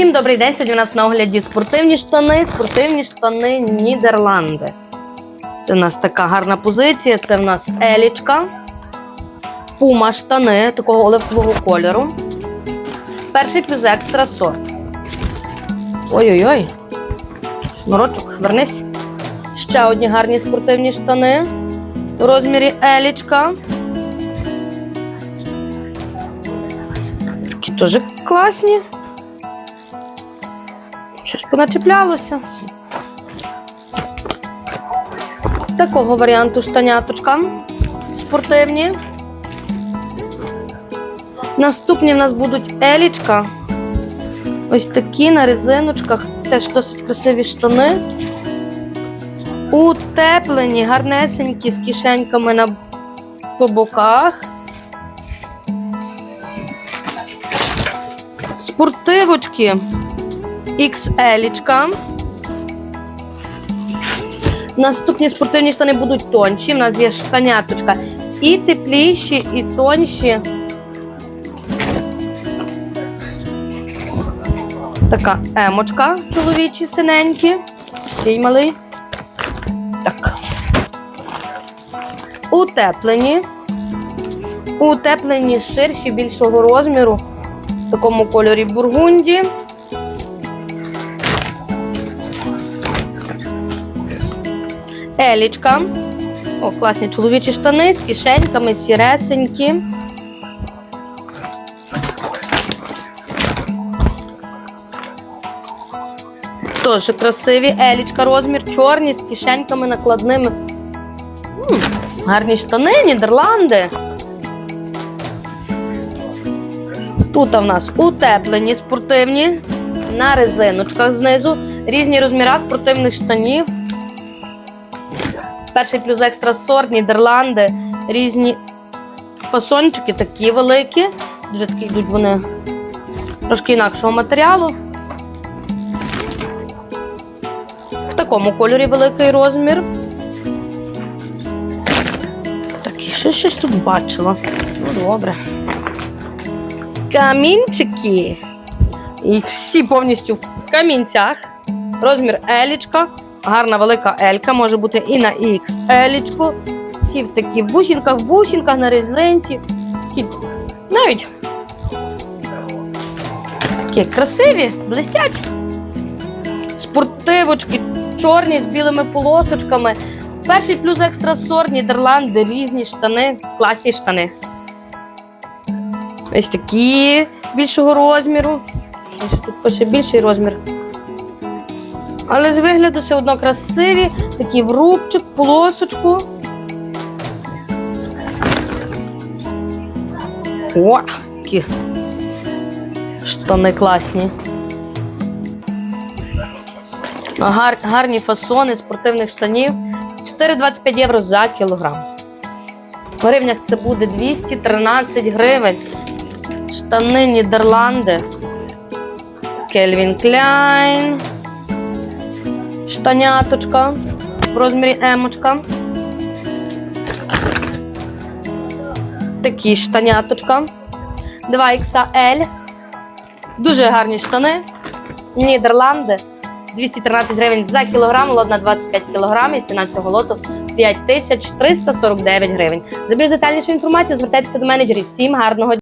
Всім добрий день. Сьогодні у нас на огляді спортивні штани, спортивні штани Нідерланди. Це у нас така гарна позиція. Це в нас елічка, пума штани такого оливкового кольору. Перший плюс екстра сорт. Ой-ой-ой. Шнурочок, вернись. Ще одні гарні спортивні штани у розмірі елічка. Такі теж класні. Щось поначеплялося. Такого варіанту штаняточка спортивні. Наступні в нас будуть елічка. Ось такі на резиночках. Теж досить красиві штани. Утеплені, гарнесенькі з кишеньками на по боках. Спортивочки XL. Наступні спортивні штани будуть тонші. У нас є штаняточка і тепліші, і тонші. Така емочка чоловічі синенькі. Ще й малий. Так. Утеплені. Утеплені ширші, більшого розміру. В такому кольорі бургунді. Елічка. О, класні чоловічі штани з кишеньками, сіресенькі. Теж красиві. Елічка розмір, чорні з кишеньками накладними. М, гарні штани, Нідерланди. Тут в нас утеплені спортивні на резиночках знизу. Різні розміри спортивних штанів. Перший плюс екстра сорт, Нідерланди, різні фасончики, такі великі. Дуже такі йдуть вони трошки інакшого матеріалу. В такому кольорі великий розмір. Так, я ще щось тут бачила. Ну, добре. Камінчики. І всі повністю в камінцях. Розмір елічка. Гарна велика елька, може бути і на XL. Всі в такі в бусинках, в бусинках на резинці. Навіть такі красиві, блистять. Спортивочки, чорні з білими полосочками. Перший плюс екстра сорт, Нідерланди, різні штани, класні штани. Ось такі більшого розміру. Тут пише більший розмір. Але з вигляду все одно красиві, такі в рубчик, полосочку. О, які штани класні. Гар, гарні фасони спортивних штанів. 4,25 євро за кілограм. В гривнях це буде 213 гривень. Штани Нідерланди. Кельвін Кляйн. Штаняточка в розмірі емочка. Такі штаняточка. 2XL. Дуже гарні штани. Нідерланди. 213 гривень за кілограм, лот на 25 кілограмів. Ціна цього лоту 5349 гривень. За більш детальнішу інформацію звертайтеся до менеджерів. Всім гарного дня!